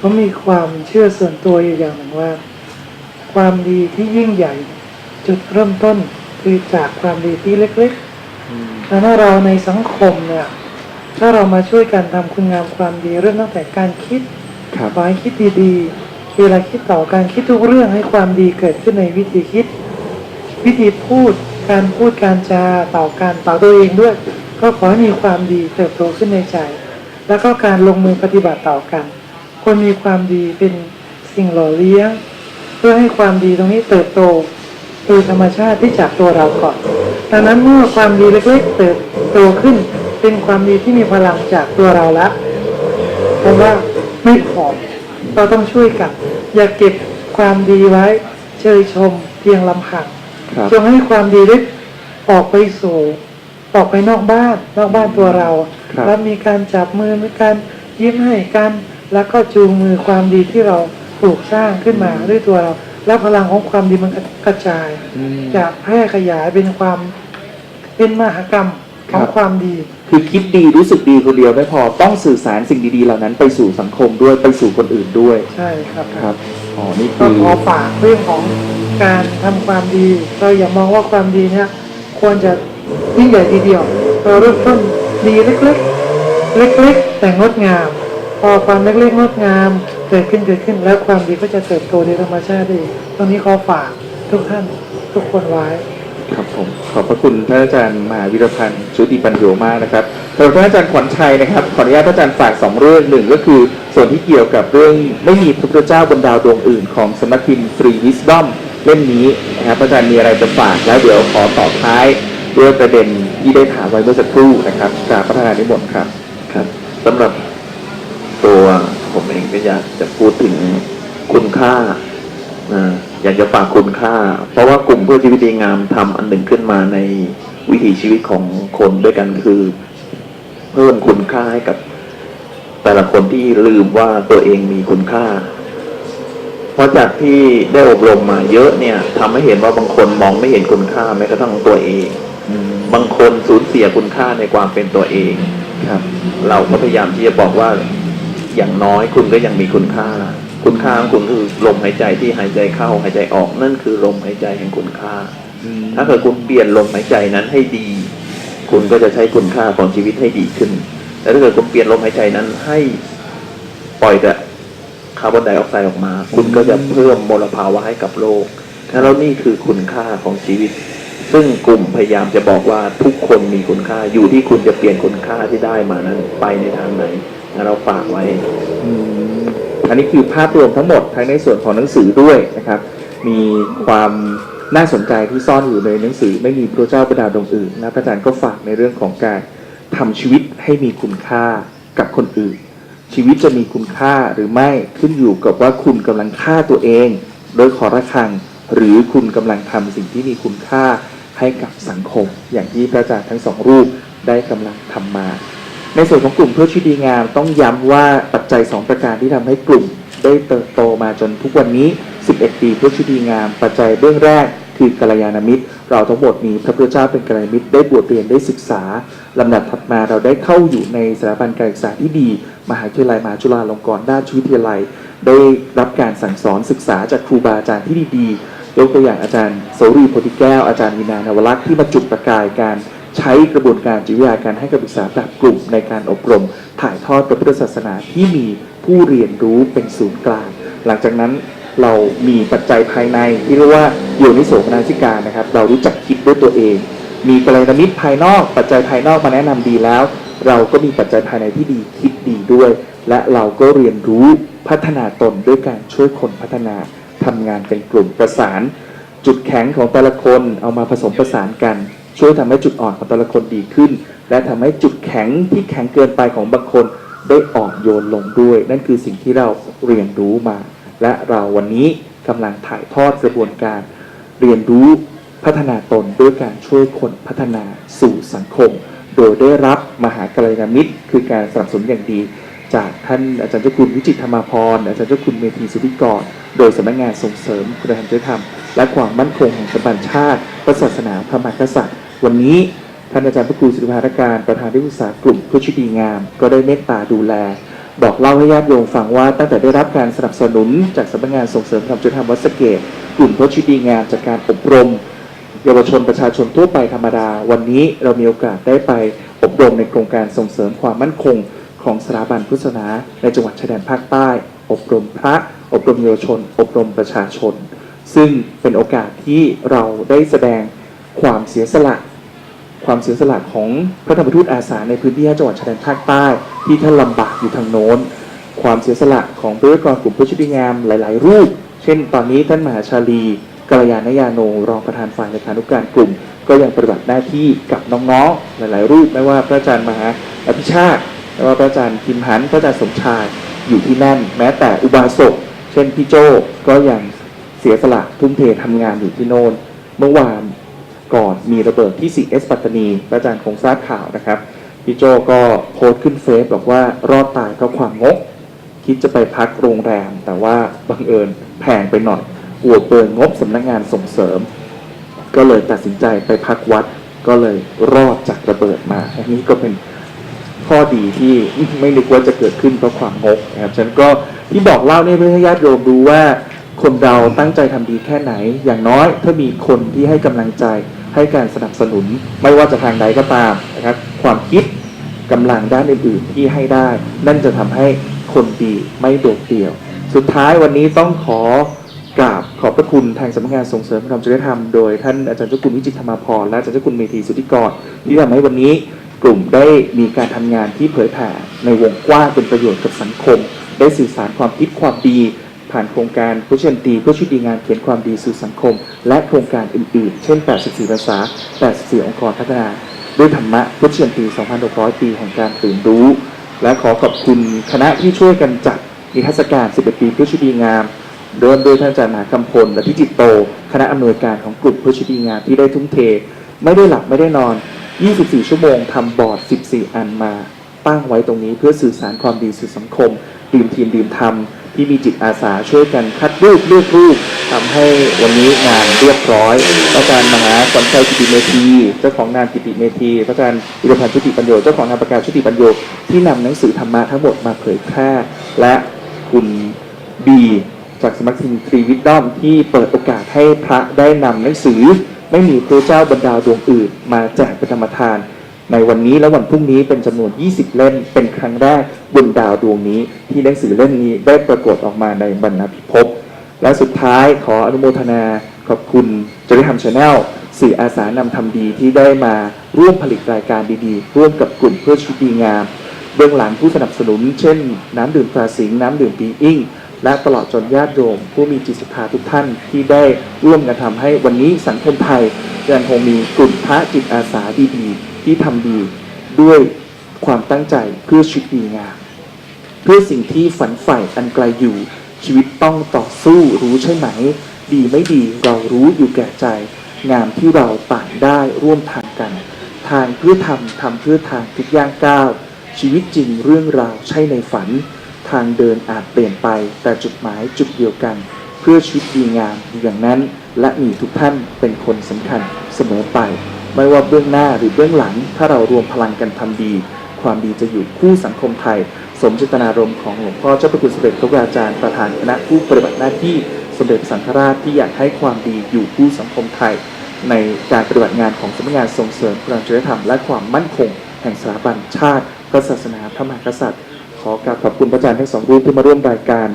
ผมมีความเชื่อส่วนตัวอยู่อย่างหนึ่งว่า ความดีที่ยิ่งใหญ่ จุดเริ่มต้นคือจากความดีที่เล็กๆแล้วถ้าเราในสังคมเนี่ย ถ้าเรามาช่วยกันทำคุณงามความดีเริ่มตั้งแต่การคิดครับขอให้คิดดีๆเวลาคิดต่อการคิดทุกเรื่องให้ความดีเกิดขึ้นในวิธีคิด วิธีพูดการพูดการจาต่อการต่อตัวเองด้วย ก็ขอให้มีความดีเติบโตขึ้นในใจ แล้วก็การลงมือปฏิบัติต่อกัน ควรมีความดีเป็นสิ่งหล่อเลี้ยง เพื่อให้ความดีตรงนี้เติบโตโดยธรรมชาติที่จากตัวเราก่อนดังนั้นเมื่อความดีเล็กๆเติบโตขึ้น เป็นความดีที่มีพลังจากตัวเราแล้วเพราะว่าไม่พอเราต้องช่วยกัน อย่าเก็บความดีไว้เชยชมเพียงลำพังครับจงให้ความดีได้ออกไปสู่ออกไปนอกบ้าน นอกบ้านตัวเราครับแล้วมีการจับมือมีการยิ้มให้กัน แล้วก็จูงมือความดีที่เราปลูกสร้างขึ้นมาด้วยตัวเรา แล้วพลังของความดีมันกระจาย อืม จะแพร่ขยายเป็นความเป็นมหากรรมขครัองบความดี คือคิดดีรู้สึกดีคนเดียวไม่พอต้องสื่อสารสิ่งดีๆเหล่านั้นไปสู่สังคมด้วยไปสู่คนอื่นด้วยใช่ครับ ครับอ๋อนี่ก็คือขอฝากเรื่องของการทำความดี เราอย่ามองว่าความดีเนี่ยควรจะยิ่งใหญ่ทีเดียว เราเริ่มต้นดีเล็กๆ เล็กๆ แต่งดงาม พอความเล็กๆงดงามเกิดขึ้นเกิดขึ้นแล้วความดีก็จะเติบโตโดยธรรมชาติเองตรงนี้ขอฝากทุกท่านทุกคนไว้ครับผมขอบพระคุณท่านอาจารย์มหาวิรพันธ์ชุติปัญโยมากนะครับสำหรับท่านอาจารย์ขวัญชัยนะครับขออนุญาตท่านอาจารย์ฝากสองเรื่องหนึ่งก็คือ ส่วนที่เกี่ยวกับเรื่องไม่มีพระพุทธเจ้าบนดาวดวงอื่น ของสำนักพิมพ์ Free Wisdom เล่มนี้นะครับอาจารย์มีอะไรจะฝากแล้วเดี๋ยวขอต่อท้ายด้วยประเด็นที่ได้ถามไว้เมื่อสักครู่นะครับจากประธานนิมนต์ครับครับสำหรับ ตัวผมเองก็อยากจะพูดถึงคุณค่านะอยากจะฝากคุณค่า เพราะว่ากลุ่มเพื่อชีวิตดีงามทำอันหนึ่งขึ้นมาในวิถีชีวิตของคนด้วยกันคือ เพิ่มคุณค่าให้กับ แต่ละคนที่ลืมว่าตัวเองมีคุณค่า เพราะจากที่ได้อบรมมาเยอะเนี่ยทำให้เห็นว่าบางคนมองไม่เห็นคุณค่าแม้กระทั่งตัวเองบางคนสูญเสียคุณค่าในความเป็นตัวเองครับ เราก็พยายามที่จะบอกว่า อย่างน้อยคุณก็ยังมีคุณค่า คุณค่าของคุณคือลมหายใจที่หายใจเข้าหายใจออกนั่นคือลมหายใจแห่งคุณค่า ถ้าเกิดคุณเปลี่ยนลมหายใจนั้นให้ดี คุณก็จะใช้คุณค่าของชีวิตให้ดีขึ้น แต่ถ้าเกิดคุณเปลี่ยนลมหายใจนั้นให้ปล่อยแต่คาร์บอนไดออกไซด์ออกมา คุณก็จะเพิ่มมลภาวะให้กับโลกแล้วนี่คือคุณค่าของชีวิต ซึ่งกลุ่มพยายามจะบอกว่าทุกคนมีคุณค่าอยู่ที่คุณจะเปลี่ยนคุณค่าที่ได้มานั้นไปในทางไหนงั้น เราฝากไว้อันนี้คือภาพรวมทั้งหมดทั้งในส่วนของหนังสือด้วยนะครับ มีความน่าสนใจที่ซ่อนอยู่ในหนังสือไม่มีพระเจ้าประดาดวงอื่นนะพระอาจารย์ก็ฝากในเรื่องของการทำชีวิตให้มีคุณค่ากับคนอื่น ชีวิตจะมีคุณค่าหรือไม่ขึ้นอยู่กับว่าคุณกำลังฆ่าตัวเอง โดยขอระคัง หรือคุณกำลังทำสิ่งที่มีคุณค่าให้กับสังคม อย่างที่พระอาจารย์ทั้งสองรูปได้กำลังทำมา ในส่วนของกลุ่มเพื่อชีวิตดีงามต้องย้ำว่าปัจจัย 2 ประการที่ทำให้กลุ่มได้เติบโตมาจนทุกวันนี้ 11 ปีเพื่อชีวิตดีงาม ปัจจัยเบื้องแรกคือกัลยาณมิตร เราทั้งหมดมีพระพุทธเจ้าเป็นกัลยาณมิตรได้บวชเรียนได้ศึกษาลำดับถัดมาเราได้เข้าอยู่ในสถาบันการศึกษาที่ดี มหาวิทยาลัยมหาจุฬาลงกรณราชวิทยาลัย ได้รับการสั่งสอนศึกษาจากครูบาอาจารย์ที่ดีๆยกตัวอย่างอาจารย์โสรีโพธิแก้วอาจารย์วินานวรักษ์ที่มาจุดประกายการ ใช้กระบวนการจิตวิทยาการให้คำปรึกษาแบบกลุ่มในการอบรม ถ่ายทอดพระพุทธศาสนาที่มีผู้เรียนรู้เป็นศูนย์กลาง หลังจากนั้นเรามีปัจจัยภายในที่เรียกว่าโยนิโสมนสิการนะครับ เรารู้จักคิดด้วยตัวเอง มีกลยาณมิตรภายนอก ปัจจัยภายนอกมาแนะนำดีแล้ว เราก็มีปัจจัยภายในที่ดีคิดดีด้วย และเราก็เรียนรู้พัฒนาตนด้วยการช่วยคนพัฒนาทำงานเป็นกลุ่มประสาน จุดแข็งของแต่ละคนเอามาผสมผสานกัน ช่วยทำให้จุดอ่อนของแต่ละคนดีขึ้น และทำให้จุดแข็งที่แข็งเกินไปของบางคนได้อ่อนโยนลงด้วย นั่นคือสิ่งที่เราเรียนรู้มา และเราวันนี้กำลังถ่ายทอดกระบวนการเรียนรู้พัฒนาตนด้วยการช่วยคนพัฒนาสู่สังคม โดยได้รับมหากรยาณมิตร คือการสนับสนุนอย่างดี จากท่านอาจารย์เจ้าคุณวิจิตรธรรมาพรอาจารย์เจ้าคุณเมธีสุธิกรโดยสำนักงานส่งเสริมคุณธรรมจริยธรรม และความมั่นคงแห่งสถาบันชาติพระศาสนาพระมหากษัตริย์ วันนี้ท่านอาจารย์พระครูสิริภารการประธานที่ปรึกษากลุ่มเพื่อชีวิตดีงาม ก็ได้เมตตาดูแล บอกเล่าให้ญาติโยมฟังว่าตั้งแต่ได้รับการสนับสนุนจากสำนักงานส่งเสริมธรรมจริธรรมวัดสะเกตกลุ่มโพชิดีงานจากการอบรม เยาวชนประชาชนทั่วไปธรรมดา วันนี้เรามีโอกาสได้ไปอบรมในโครงการส่งเสริมความมั่นคง ของสถาบันพุทธศาสนาในจังหวัดชายแดนภาคใต้ อบรมพระ อบรมเยาวชน อบรมประชาชน ซึ่งเป็นโอกาสที่เราได้แสดงความเสียสละ ความเสียสละของพระธรรมทูตอาสาในพื้นที่จังหวัดชายแดนภาคใต้ ที่ท่านลำบากอยู่ทางโน้น ความเสียสละของบริกรกลุ่มผู้ชิดงามหลาย ๆ รูป เช่น ตอนนี้ท่านมหาชาลีกัลยาณยาโนรองประธานฝ่ายเลขานุการกลุ่ม ก็ยังปฏิบัติหน้าที่กับน้อง ๆ หลาย ๆ รูปไม่ว่าพระอาจารย์มหาอภิชาติไม่ว่าพระอาจารย์คิมหันพระอาจารย์สมชายอยู่ที่นั่น แม้แต่อุบาสกเช่นพี่โจก็ยังเสียสละทุ่มเททำงานอยู่ที่โน่นเมื่อวาน ก่อนมีระเบิดที่ 4S ปัตตานีอาจารย์คงทราบข่าวนะครับพี่โจก็โพสต์ขึ้นเฟซบอกว่ารอดตายเพราะความงก คิดจะไปพักโรงแรม แต่ว่าบังเอิญแพงไปหน่อยอวดเปินงบสำนักงานส่งเสริม ก็เลยตัดสินใจไปพักวัด ก็เลยรอดจากระเบิดมา อันนี้ก็เป็นข้อดีที่ไม่นึกว่าจะเกิดขึ้นเพราะความงกนะครับฉันก็ที่บอกเล่าเนี่ยเพื่อให้ญาติโยมรู้ว่าคนเราตั้งใจทำดีแค่ไหน อย่างน้อยถ้ามีคนที่ให้กำลังใจ ให้การสนับสนุนไม่ว่าจะทางใดก็ตามนะครับ ความคิดกำลังด้านอื่นๆที่ให้ได้ นั่นจะทำให้คนดีไม่โดดเดี่ยว สุดท้ายวันนี้ต้องขอกราบขอบพระคุณทางสำนักงานส่งเสริมพระธรรมจริยธรรมโดยท่านอาจารย์เจ้าคุณวิจิตรธรรมาพรและอาจารย์เจ้าคุณเมธีสุธิกรที่ทำให้วันนี้กลุ่มได้มีการทำงานที่เผยแผ่ในวงกว้างเป็นประโยชน์กับสังคม ได้สื่อสารความคิดความดี ผ่านโครงการผู้เชนตีเพื่อช่วยดีงานเขียนความดีสู่สังคม และโครงการอื่นๆ เช่น 84 ภาษา 84 องค์กรพัฒนา ด้วยธรรมะพุทธเชียนตี2,600 ปีแห่งการตื่นรู้ และขอขอบคุณคณะที่ช่วยกันจัดนิทรรศการ 11 ปีเพื่อช่วยดีงามเริ่มโดยท่านอาจารย์มหาคำพลและพิจิตโต คณะอำนวยการของกลุ่มเพื่อช่วยดีงามที่ได้ทุ่มเท ไม่ได้หลับไม่ได้นอน 24 ชั่วโมงทำบอร์ด 14 อันมา ตั้งไว้ตรงนี้เพื่อสื่อสารความดีสู่สังคม ดื่มทีมดื่มธรรม ที่มีจิตอาสาช่วยกันคัดรูปเลือกรูปทำให้วันนี้งานเรียบร้อยพระอาจารย์มหาขวัญชัยกิติเมธีเจ้าของงานกิติเมธีพระอาจารย์วิรพันธ์ชุติปัญโยเจ้าของงานประกาศชุติปัญโยที่นำหนังสือธรรมะทั้งหมดมาเผยแพร่และคุณบีจากสมัครทีมทรีวิดดอมที่เปิดโอกาสให้พระได้นำหนังสือ ไม่มีพระเจ้าบรรดาดวงอื่น มาแจกเป็นธรรมทาน ในวันนี้และวันพรุ่งนี้เป็นจำนวน 20 เล่ม เป็นครั้งแรกบนดาวดวงนี้ที่หนังสือเล่มนี้ได้ปรากฏออกมาในบรรณพิภพ และสุดท้ายขออนุโมทนาขอบคุณจริยธรรมชาแนลสื่ออาสานำทำดีที่ได้มาร่วมผลิตรายการดีๆ ร่วมกับกลุ่มเพื่อชีวิตดีงาม เบื้องหลังผู้สนับสนุน เช่น น้ำดื่มตราสิง น้ำดื่มปีอิงและตลอดจนญาติโยมผู้มีจิตศรัทธาทุกท่านที่ได้ร่วมกันทำให้วันนี้สังคมไทยยังคงมีกลุ่มพระจิตอาสาดีๆ ที่ทำดีด้วยความตั้งใจเพื่อชีวิตดีงามเพื่อสิ่งที่ฝันใฝ่อันไกลอยู่ชีวิตต้องต่อสู้รู้ใช่ไหม ดีไม่ดีเรารู้อยู่แก่ใจ งามที่เราต่างได้ร่วมทางกัน ทางเพื่อทำทำเพื่อทางทุกย่างก้าวชีวิตจริงเรื่องราวใช่ในฝัน ทางเดินอาจเปลี่ยนไป แต่จุดหมายจุดเดียวกัน เพื่อชีวิตดีงามอยู่อย่างนั้น และมีทุกท่านเป็นคนสำคัญเสมอไป ไม่ว่าเบื้องหน้าหรือเบื้องหลัง ถ้าเรารวมพลังกันทำดี ความดีจะอยู่คู่สังคมไทย สมเจตนารมณ์ของหลวงพ่อเจ้าพระคุณสมเด็จพระอาจารย์ประธานคณะผู้ปฏิบัติหน้าที่สมเด็จสังฆราชที่อยากให้ความดีอยู่คู่สังคมไทย ในการปฏิบัติงานของสำนักงานส่งเสริมพระจริยธรรมและความมั่นคง แห่งสถาบันชาติพระศาสนาพระมหากษัตริย์ ขอกราบขอบคุณพระอาจารย์ทั้งสองรูปที่มาร่วมรายการ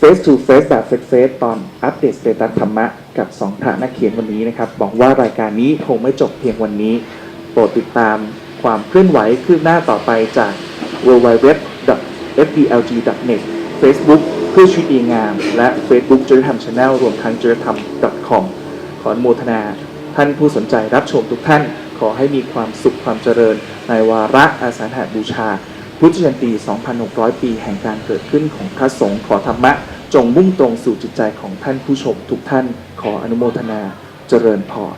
Face to Face แบบ Face Face ตอนอัปเดตสเตตัสธรรมะ กับสองพระนักเขียนวันนี้นะครับบอกว่ารายการนี้คงไม่จบเพียงวันนี้ โปรดติดตามความเคลื่อนไหวคืบหน้าต่อไปจาก w w w f d l g n e t Facebook เพื่อชีวิตดีงาม และ Facebook จริยธรรม Channel รวมทั้งจริยธรรม .com ขอนโมทนา ท่านผู้สนใจรับชมทุกท่าน ขอให้มีความสุขความเจริญ ในวาระอาสาฬหบูชา พุทธยันตี 2,600 ปี แห่งการเกิดขึ้นของพระสงฆ์ขอธรรมะ จงมุ่งตรงสู่จิตใจของท่านผู้ชมทุกท่านขออนุโมทนาเจริญพร